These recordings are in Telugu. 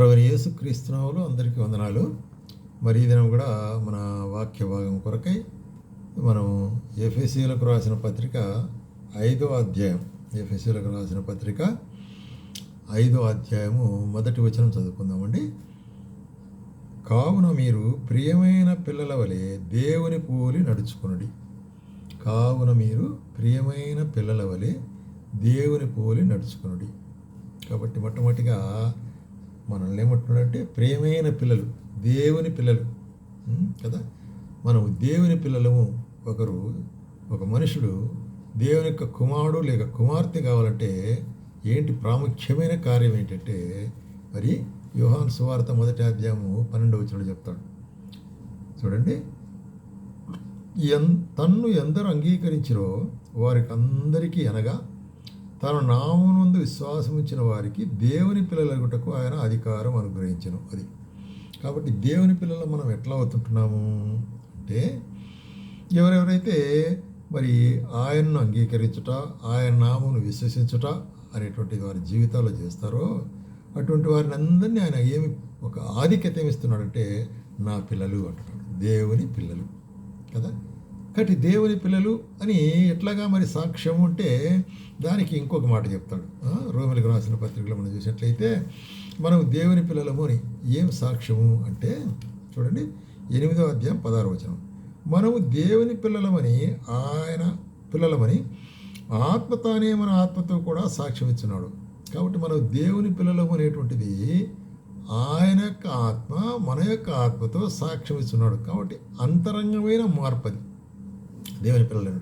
ప్రవీణ యేసుక్రీస్తునాములు అందరికీ వందనాలు. మరి ఈ దినం కూడా మన వాక్య భాగం కొరకై మనం ఎఫ్ఎస్సీలకు రాసిన పత్రిక ఐదో అధ్యాయం ఎఫ్ఎస్సీలకు రాసిన పత్రిక ఐదో అధ్యాయము మొదటి వచనం చదువుకుందామండి. కావున మీరు ప్రియమైన పిల్లల వలె దేవుని పోలి నడుచుకునుడి. కావున మీరు ప్రియమైన పిల్లల వలె దేవుని పోలి నడుచుకునుడి. కాబట్టి మొట్టమొదటిగా మనల్ని ఏమంటున్నాడంటే ప్రేమైన పిల్లలు దేవుని పిల్లలు. కదా? మనం దేవుని పిల్లలము. ఒకరు ఒక మనుషుడు దేవుని యొక్క కుమారుడు లేక కుమార్తె కావాలంటే ఏంటి ప్రాముఖ్యమైన కార్యం ఏంటంటే మరి యోహాన్ సువార్త మొదటి అధ్యాయము పన్నెండవ వచనంలో చెప్తాడు. చూడండి. ఎన్ తన్ను ఎందరు అంగీకరించరో వారికి అందరికీ అనగా తన నామమునందు విశ్వాసం ఇచ్చిన వారికి దేవుని పిల్లలగుటకు ఆయన అధికారం అనుగ్రహించను అది. కాబట్టి దేవుని పిల్లలు మనం ఎట్లా అవుతుంటున్నాము అంటే ఎవరెవరైతే మరి ఆయన్ను అంగీకరించుట ఆయన నామును విశ్వసించుట అనేటువంటి వారి జీవితాల్లో చేస్తారో అటువంటి వారిని అందరినీ ఆయన ఏమి ఒక ఆధిక్యత ఏమిస్తున్నాడంటే నా పిల్లలు అంటున్నాడు. దేవుని పిల్లలు. కదా? కాబట్టి దేవుని పిల్లలు అని ఎట్లాగా మరి సాక్ష్యం ఉంటే దానికి ఇంకొక మాట చెప్తాడు. రోమిలకు రాసిన పత్రికలో మనం చూసినట్లయితే మనం దేవుని పిల్లలము అని ఏం సాక్ష్యము అంటే చూడండి ఎనిమిదో అధ్యాయం పదహారు వచనం. మనము దేవుని పిల్లలమని ఆయన పిల్లలమని ఆత్మ తానే మన ఆత్మతో కూడా సాక్ష్యం ఇచ్చున్నాడు కాబట్టి మనం దేవుని పిల్లలము అనేటువంటిది ఆయన యొక్క ఆత్మ మన యొక్క ఆత్మతో సాక్ష్యం ఇస్తున్నాడు కాబట్టి అంతరంగమైన మార్పు అది దేవుని పిల్లలను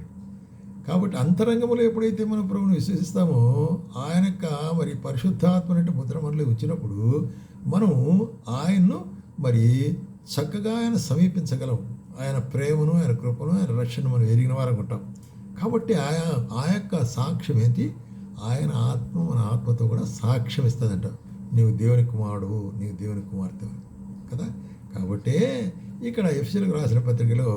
కాబట్టి అంతరంగంలో ఎప్పుడైతే మనం ప్రభుని విశ్వసిస్తామో ఆయన యొక్క మరి పరిశుద్ధాత్మ అంటే ముద్ర మనలో వచ్చినప్పుడు మనం ఆయన్ను మరి చక్కగా ఆయన సమీపించగలం ఆయన ప్రేమను ఆయన కృపను ఆయన రక్షణను మనం ఎరిగిన వారం ఉంటాం. కాబట్టి ఆయా ఆ యొక్క సాక్ష్యం ఏంటి? ఆయన ఆత్మ మన ఆత్మతో కూడా సాక్ష్యం ఇస్తుందంట. నీవు దేవుని కుమారుడు నీవు దేవుని కుమార్తె కదా? కాబట్టే ఇక్కడ ఎఫ్సీలకు రాసిన పత్రికలో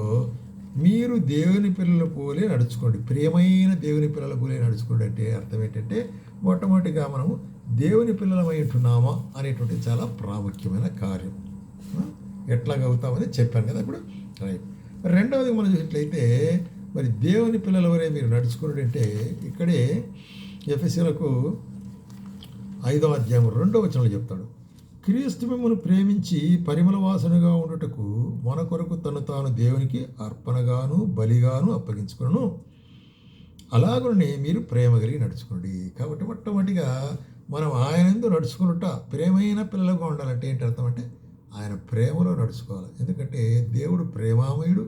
మీరు దేవుని పిల్లల పోలే నడుచుకోండి. ప్రియమైన దేవుని పిల్లల పోలే నడుచుకోండి అంటే అర్థం ఏంటంటే మొట్టమొదటిగా మనము దేవుని పిల్లలమై ఉంటున్నామా అనేటువంటి చాలా ప్రాముఖ్యమైన కార్యం. ఆ? ఎట్లాగ అవుతామని చెప్పాను కదా ఇప్పుడు. రైట్. రెండవది మనం చూసినట్లయితే మరి దేవుని పిల్లల వరే మీరు నడుచుకున్నాడు అంటే ఇక్కడే ఎఫ్ఎస్సీలకు ఐదవ అధ్యాయం రెండవ వచనంలో చెప్తాడు. క్రీస్తు మిమ్మను ప్రేమించి పరిమళ వాసనగా ఉండుటకు మన కొరకు తను తాను దేవునికి అర్పణగాను బలిగాను అప్పగించుకును అలాగనే మీరు ప్రేమ కలిగి నడుచుకోండి కాబట్టి మొట్టమొదటిగా మనం ఆయన ఎందు నడుచుకున్నట ప్రేమైన పిల్లలుగా ఉండాలంటే ఏంటి అర్థం అంటే ఆయన ప్రేమలో నడుచుకోవాలి. ఎందుకంటే దేవుడు ప్రేమామయుడు.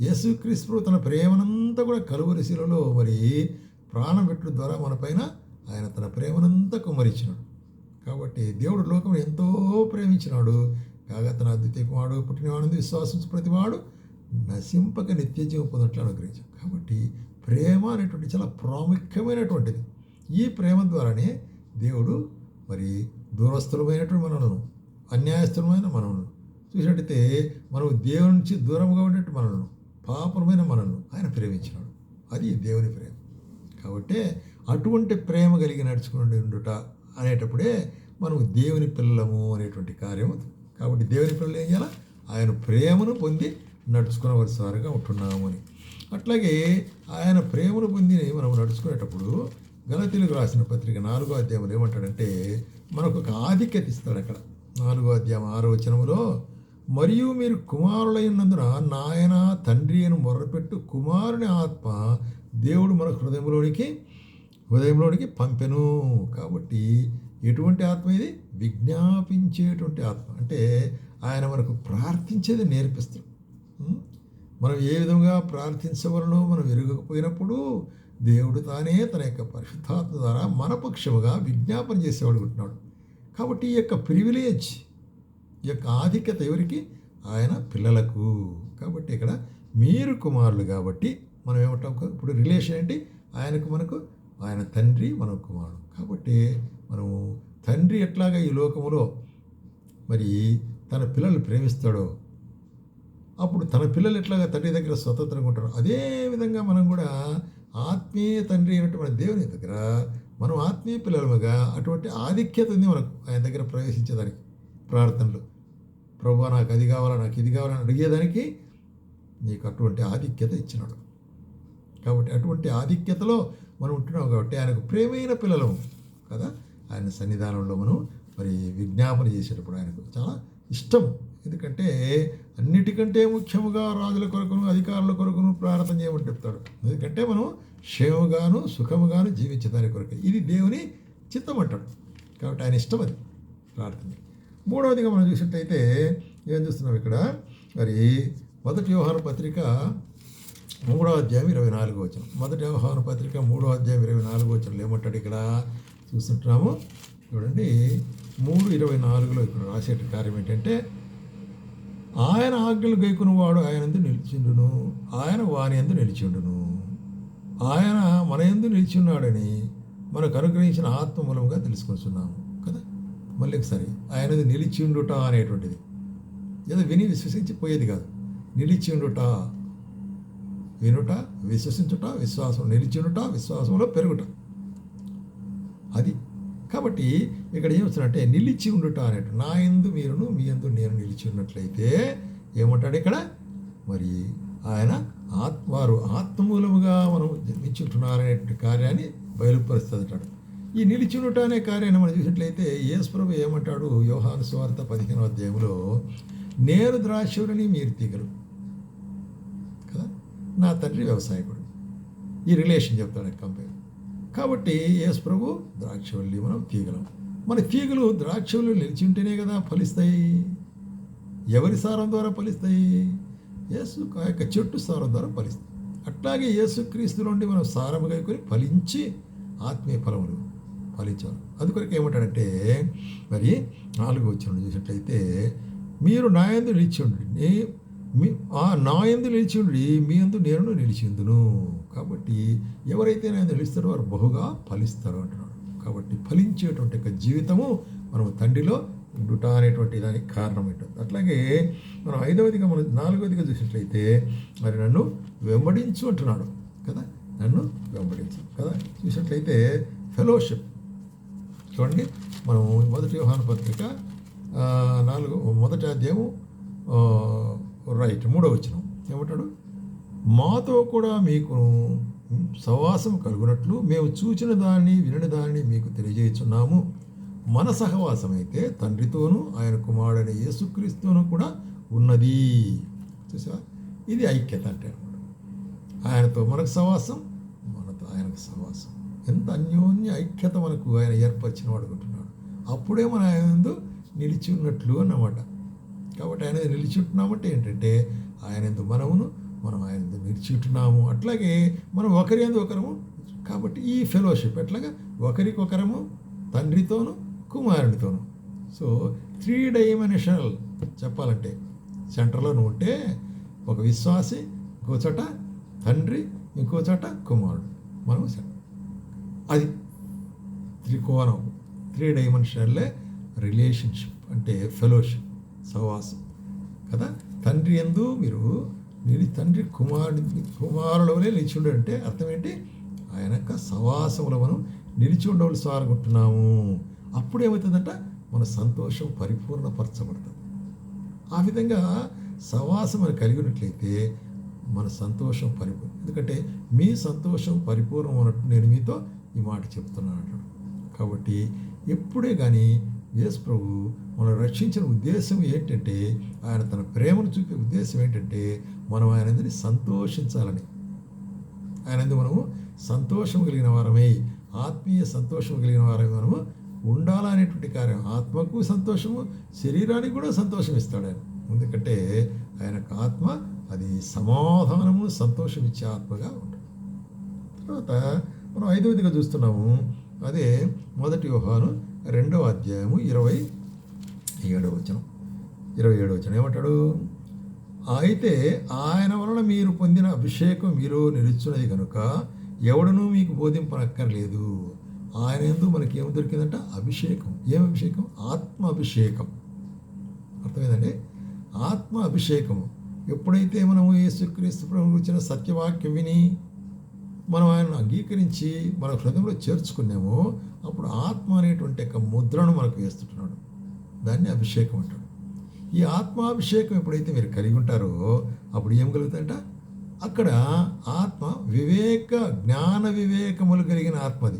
యేసుక్రీస్తు తన ప్రేమనంతా కూడా కలువరిశిలలో మరి ప్రాణం పెట్టడం ద్వారా మన పైన ఆయన తన ప్రేమనంతా కుమ్మరించినాడు. కాబట్టి దేవుడు లోకం ఎంతో ప్రేమించినాడు. కాగా తన అద్వితీయ కుమారుడు పుట్టినవాడు విశ్వాసించు ప్రతివాడు నశింపక నిత్య జీవం పొందట్లు అనుగ్రహించాడు. కాబట్టి ప్రేమ అనేటువంటి చాలా ప్రాముఖ్యమైనటువంటిది. ఈ ప్రేమ ద్వారానే దేవుడు మరి దూరస్థులమైనటువంటి మనలను అన్యాయస్థులమైన మనలను చూసినట్టయితే మనం దేవుని నుంచి దూరంగా ఉండేట్టు మనలను పాపమైన మనలను ఆయన ప్రేమించినాడు. అది దేవుని ప్రేమ. కాబట్టి అటువంటి ప్రేమ కలిగి నడుచుకుని ఉండుట అనేటప్పుడే మనం దేవుని పిల్లలము అనేటువంటి కార్యం కాబట్టి దేవుని పిల్లలు ఏం చేయాలి? ఆయన ప్రేమను పొంది నడుచుకునవలసిన ఉంటున్నాము అని. అట్లాగే ఆయన ప్రేమను పొంది మనం నడుచుకునేటప్పుడు గలతీలకు రాసిన పత్రిక నాలుగో అధ్యాయం ఏమంటాడంటే మనకు ఒక ఆధిక్యత ఇస్తాడు అక్కడ. నాలుగో అధ్యాయం ఆరో వచనంలో మరియు మీరు కుమారులైనందున నాయన తండ్రి అని మొర్రపెట్టు కుమారుని ఆత్మ దేవుడు మన హృదయంలోనికి హృదయంలోనికి పంపెను కాబట్టి ఎటువంటి ఆత్మ ఇది? విజ్ఞాపించేటువంటి ఆత్మ. అంటే ఆయన మనకు ప్రార్థించేది నేర్పిస్తాడు. మనం ఏ విధంగా ప్రార్థించవలనో మనం ఎరగకపోయినప్పుడు దేవుడు తానే తన యొక్క పరిశుద్ధాత్మ ద్వారా మన పక్షముగా విజ్ఞాపన చేసేవాడు ఉంటున్నాడు. కాబట్టి ఈ యొక్క ప్రివిలేజ్ ఈ యొక్క ఆధిక్యత ఎవరికి? ఆయన పిల్లలకు. కాబట్టి ఇక్కడ మీరు కుమారులు కాబట్టి మనం ఏమంటాం ఇప్పుడు రిలేషన్ ఏంటి? ఆయనకు మనకు ఆయన తండ్రి మన కుమారుడు కాబట్టి మనము తండ్రి ఎట్లాగా ఈ లోకములో మరి తన పిల్లలు ప్రేమిస్తాడో అప్పుడు తన పిల్లలు ఎట్లాగా తండ్రి దగ్గర స్వతంత్రంగా ఉంటారు అదే విధంగా మనం కూడా ఆత్మీయ తండ్రి అయినట్టు మన దేవుని దగ్గర మనం ఆత్మీయ పిల్లలుగా అటువంటి ఆధిక్యత ఉంది మనకు ఆయన దగ్గర ప్రవేశించేదానికి ప్రార్థనలు. ప్రభు నాకు అది కావాలా నాకు ఇది కావాలని అడిగేదానికి నీకు అటువంటి ఆధిక్యత ఇచ్చినాడు. కాబట్టి అటువంటి ఆధిక్యతలో మనం ఉంటున్నాం కాబట్టి ఆయనకు ప్రేమైన పిల్లలు కదా? ఆయన సన్నిధానంలో మనం మరి విజ్ఞాపన చేసేటప్పుడు ఆయనకు చాలా ఇష్టం. ఎందుకంటే అన్నిటికంటే ముఖ్యముగా రాజుల కొరకును అధికారుల కొరకును ప్రార్థన చేయమని చెప్తాడు. ఎందుకంటే మనం క్షేమగాను సుఖముగాను జీవించదాని కొరకు. ఇది దేవుని చిత్తం అంటాడు కాబట్టి ఆయన ఇష్టం అది ప్రార్థన. మూడవదిగా మనం చూసినట్టయితే ఏం చూస్తున్నాం ఇక్కడ? మరి మొదటి వ్యవహార పత్రిక మూడో అధ్యాయం ఇరవై నాలుగు వచ్చిన మొదటి వ్యవహార పత్రిక మూడో అధ్యాయం ఇరవై నాలుగు వచ్చిన ఏమంటాడు ఇక్కడ? చూస్తుంటున్నాము చూడండి మూడు ఇరవై నాలుగులో ఇక్కడ రాసేట కార్యం ఏంటంటే ఆయన ఆజ్ఞలు గైకున్నవాడు ఆయన ఎందు నిలిచిండును. ఆయన వాని ఎందు నిలిచిండును. ఆయన మన ఎందు నిలిచి ఉన్నాడని మనకు అనుగ్రహించిన ఆత్మ మూలంగా తెలుసుకొస్తున్నాము కదా? మళ్ళీ ఒకసారి ఆయనది నిలిచిండుట అనేటువంటిది. ఏదో విని విశ్వసించి పోయేది కాదు. నిలిచిండుట వినుట విశ్వసించుట విశ్వాసం నిలిచినుట విశ్వాసంలో పెరుగుట. అది. కాబట్టి ఇక్కడ ఏమొచ్చానంటే నిలిచి ఉండుట అనేటు నా ఎందు మీరును మీ ఎందు నేను నిలిచి ఉన్నట్లయితే ఏమంటాడు ఇక్కడ? మరి ఆయన ఆత్మ వారు ఆత్మమూలముగా మనం జన్మించుంటున్నారనే కార్యాన్ని బయలుపరుస్తుంది అంటాడు ఈ నిలిచి ఉండుట అనే కార్యాన్ని మనం చూసినట్లయితే యేసుప్రభు ఏమంటాడు? యోహాను స్వార్థ పదిహేనవ అధ్యాయంలో నేను ద్రాక్షుడిని మీరు తీగలు నా తండ్రి వ్యవసాయకుడు. ఈ రిలేషన్ చెప్తాడు కంపేర్ కాబట్టి యేసు ప్రభు ద్రాక్షవల్లి మనం తీగలం. మన తీగలు ద్రాక్షలు నిలిచి ఉంటేనే కదా ఫలిస్తాయి. ఎవరి సారం ద్వారా ఫలిస్తాయి? యేసు ఆ యొక్క చెట్టు సారం ద్వారా ఫలిస్తాయి. అట్లాగే యేసుక్రీస్తు నుండి మనం సారముగా కొని ఫలించి ఆత్మీయ ఫలములు ఫలించాలి. కొరకు ఏమంటాడంటే మరి నాలుగు వచ్చిన చూసినట్లయితే మీరు నాయందు నిలిచి ఉండండి. మీ ఆ నా ఎందు నిలిచి ఉండి మీ యందు నేను నిలిచిందును కాబట్టి ఎవరైతే నేను నిలుస్తారో వారు బహుగా ఫలిస్తారు అంటున్నాడు. కాబట్టి ఫలించేటువంటి యొక్క జీవితము మనం తండ్రిలో ఉండుట అనేటువంటి దానికి కారణం ఏంటంటే అట్లాగే మనం ఐదవదిగా మనం నాలుగవదిగా చూసినట్లయితే మరి నన్ను వెంబడించు అంటున్నాడు కదా. నన్ను వెంబడించు కదా. చూసినట్లయితే ఫెలోషిప్. చూడండి మనం మొదటి వ్యవహార పత్రిక నాలుగు మొదటి అధ్యాయం రైట్ మూడో వచ్చిన ఏమంటాడు? మాతో కూడా మీకు సహవాసం కలుగునట్లు మేము చూచిన దాన్ని వినని దాన్ని మీకు తెలియజేస్తున్నాము మన సహవాసం అయితే తండ్రితోనూ ఆయన కుమారుడైన యేసుక్రీస్తును కూడా ఉన్నది. చూసా ఇది ఐక్యత అంటే అనమాట. ఆయనతో మనకు సహవాసం మనతో ఆయనకు సహవాసం. ఎంత అన్యోన్య ఐక్యత మనకు ఆయన ఏర్పరిచిన వాడుకుంటున్నాడు అప్పుడే మన ఆయన ముందు నిలిచి ఉన్నట్లు అన్నమాట. కాబట్టి ఆయన నిలిచిట్టున్నామంటే ఏంటంటే ఆయన ఎందు మనమును మనం ఆయన నిలిచిట్టున్నాము అట్లాగే మనం ఒకరి ఎందు ఒకరము కాబట్టి ఈ ఫెలోషిప్ ఎట్లాగా? ఒకరికొకరము తండ్రితోను కుమారుడితోను సో త్రీ డైమెన్షనల్ చెప్పాలంటే సెంటర్లో నువ్వు ఉంటే ఒక విశ్వాసి ఇంకో చోట తండ్రి ఇంకో చోట కుమారుడు. మనం అది త్రికోణం త్రీ డైమెన్షనల్లే రిలేషన్షిప్ అంటే ఫెలోషిప్ సహవాసం కదా? తండ్రి ఎందు మీరు నిలి తండ్రి కుమారుడి కుమారులవలే నిలిచి అంటే అర్థం ఏంటి? ఆయన యొక్క మనం నిలిచి ఉండవలసి అనుకుంటున్నాము అప్పుడు ఏమవుతుందంట? మన సంతోషం పరిపూర్ణపరచబడుతుంది. ఆ విధంగా సవాసం అని కలిగి ఉన్నట్లయితే మన సంతోషం పరిపూర్ణ ఎందుకంటే మీ సంతోషం పరిపూర్ణం అన్నట్టు నేను మీతో ఈ మాట చెప్తున్నాను అంటాడు కాబట్టి ఎప్పుడే కానీ యేసు ప్రభు మనం రక్షించిన ఉద్దేశం ఏంటంటే ఆయన తన ప్రేమను చూపే ఉద్దేశం ఏంటంటే మనం ఆయనందని సంతోషించాలని. ఆయనందు మనము సంతోషం కలిగిన వారమై ఆత్మీయ సంతోషం కలిగిన వారమై మనము ఉండాలనేటువంటి కార్యం. ఆత్మకు సంతోషము శరీరానికి కూడా సంతోషం ఇస్తాడు ఆయన. ఎందుకంటే ఆయన యొక్క ఆత్మ అది సమాధానము సంతోషం ఇచ్చే ఆత్మగా ఉంటుంది. తర్వాత మనం ఐదవదిగా చూస్తున్నాము అదే మొదటి వ్యవహారం రెండవ అధ్యాయము ఇరవై ఏడో వచనం. ఇరవై ఏడో వచనం ఏమంటాడు? అయితే ఆయన వలన మీరు పొందిన అభిషేకం మీరు నిలుచున్నది కనుక ఎవడనూ మీకు బోధింపనక్కర్లేదు. ఆయన ఎందు మనకి ఏం దొరికిందంట? అభిషేకం. ఏం అభిషేకం? ఆత్మ అభిషేకం అర్థమైందండి? ఆత్మ అభిషేకం ఎప్పుడైతే మనము యేసుక్రీస్తు ప్రభు వచ్చిన సత్యవాక్యం విని మనం ఆయనను అంగీకరించి మన హృదయంలో చేర్చుకున్నామో అప్పుడు ఆత్మ అనేటువంటి యొక్క ముద్రను మనకు వేస్తుంటున్నాడు. దాన్ని అభిషేకం అంటాడు ఈ ఆత్మాభిషేకం ఎప్పుడైతే మీరు కలిగి ఉంటారో అప్పుడు ఏం కలుగుతాయంట అక్కడ ఆత్మ వివేక జ్ఞాన వివేకములు కలిగిన ఆత్మది.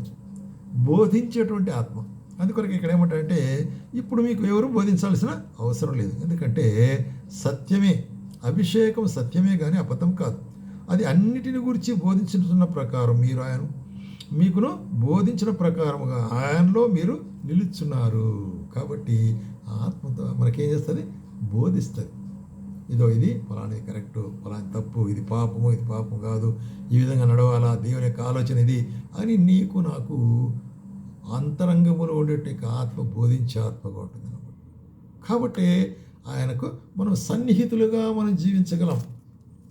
బోధించేటువంటి ఆత్మ. అందుకొరకు ఇక్కడ ఏమంటారంటే ఇప్పుడు మీకు ఎవరు బోధించాల్సిన అవసరం లేదు. ఎందుకంటే సత్యమే. అభిషేకం సత్యమే కానీ అబద్ధం కాదు. అది అన్నిటిని గురించి బోధించుతున్న ప్రకారం మీరు ఆయన మీకును బోధించిన ప్రకారముగా ఆయనలో మీరు నిలుచున్నారు. కాబట్టి ఆత్మతో మనకేం చేస్తుంది? బోధిస్తుంది. ఇదో ఇది ఫలాని కరెక్టు ఫలాని తప్పు ఇది పాపము ఇది పాపం కాదు ఈ విధంగా నడవాలా దేవుని యొక్క ఆలోచన ఇది అని నీకు నాకు అంతరంగములో ఉండేటి ఆత్మ బోధించే ఆత్మగా ఉంటుంది అనమాట కాబట్టి ఆయనకు మనం సన్నిహితులుగా మనం జీవించగలం.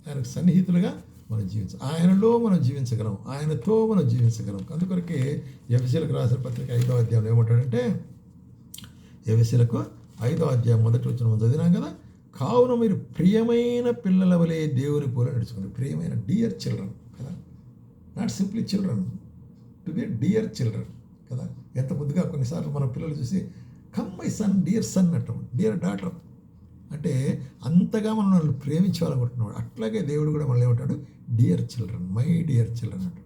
ఆయనకు సన్నిహితులుగా మనం జీవించ ఆయనలో మనం జీవించగలం. ఆయనతో మనం జీవించగలం. అందుకొరకే ఎఫ్సీలకు రాసిన పత్రిక ఐదో అధ్యాయంలో ఏమంటాడంటే ఎఫ్సీలకు ఐదో అధ్యాయం మొదటి వచ్చిన చదివినాం కదా? కావున మీరు ప్రియమైన పిల్లల వలె దేవుని పోల నడుచుకోండి ప్రియమైన డియర్ చిల్డ్రన్ కదా? Not simply children to be dear children కదా? ఎంత ముద్దుగా కొన్నిసార్లు మన పిల్లలు చూసి come my son dear son అంటాం. డియర్ డాటర్ అంటే అంతగా మనం వాళ్ళు ప్రేమించాలనుకుంటున్నాడు. అట్లాగే దేవుడు కూడా మనల్ని ఏమంటాడు? Dear children my dear children అంటాడు.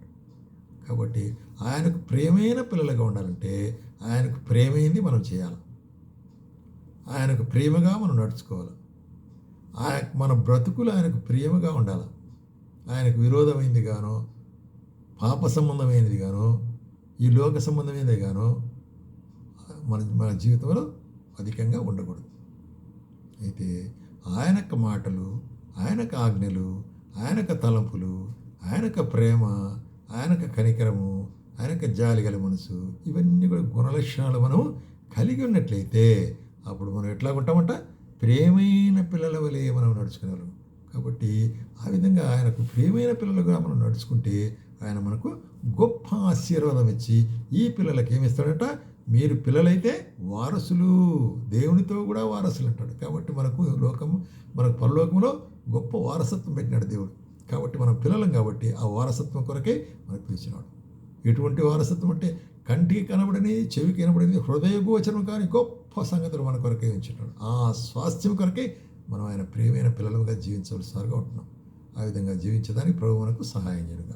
కాబట్టి ఆయనకు ప్రేమైన పిల్లలుగా ఉండాలంటే ఆయనకు ప్రేమైంది మనం చేయాలి. ఆయనకు ప్రేమగా మనం నడుచుకోవాలి. ఆయన మన బ్రతుకులు ఆయనకు ప్రేమగా ఉండాలి. ఆయనకు విరోధమైంది గానో పాప సంబంధమైనది గానో ఈ లోక సంబంధమైనది గానో మన మన జీవితంలో అధికంగా ఉండకూడదు. అయితే ఆయన యొక్క మాటలు ఆయనక ఆజ్ఞలు ఆయన యొక్క తలంపులు యొక్క ప్రేమ ఆయన యొక్క కనికరము ఆయనక జాలి గల మనసు ఇవన్నీ కూడా గుణలక్షణాలు మనం కలిగి ఉన్నట్లయితే అప్పుడు మనం ఎట్లా ఉంటామంట? ప్రేమైన పిల్లల వలె మనం నడుచుకునేవాళ్ళం. కాబట్టి ఆ విధంగా ఆయనకు ప్రియమైన పిల్లలుగా మనం నడుచుకుంటే ఆయన మనకు గొప్ప ఆశీర్వాదం ఇచ్చి ఈ పిల్లలకి ఏమిస్తాడంట మీరు పిల్లలైతే వారసులు. దేవునితో కూడా వారసులు అంటాడు కాబట్టి మనకు లోకం మనకు పరలోకంలో గొప్ప వారసత్వం పెట్టినాడు దేవుడు. కాబట్టి మనం పిల్లలం కాబట్టి ఆ వారసత్వం కొరకే మనకు పిలిచినాడు. ఎటువంటి వారసత్వం అంటే కంటికి కనబడని చెవికి కనబడని హృదయ గోచరం కానీ గొప్ప సంగతులు మన కొరకే ఉంచున్నాడు ఆ స్వాస్థ్యం కొరకే మనం ఆయన ప్రియమైన పిల్లలుగా జీవించవలసిగా ఉంటున్నాం. ఆ విధంగా జీవించడానికి ప్రభు మనకు సహాయం చేయగా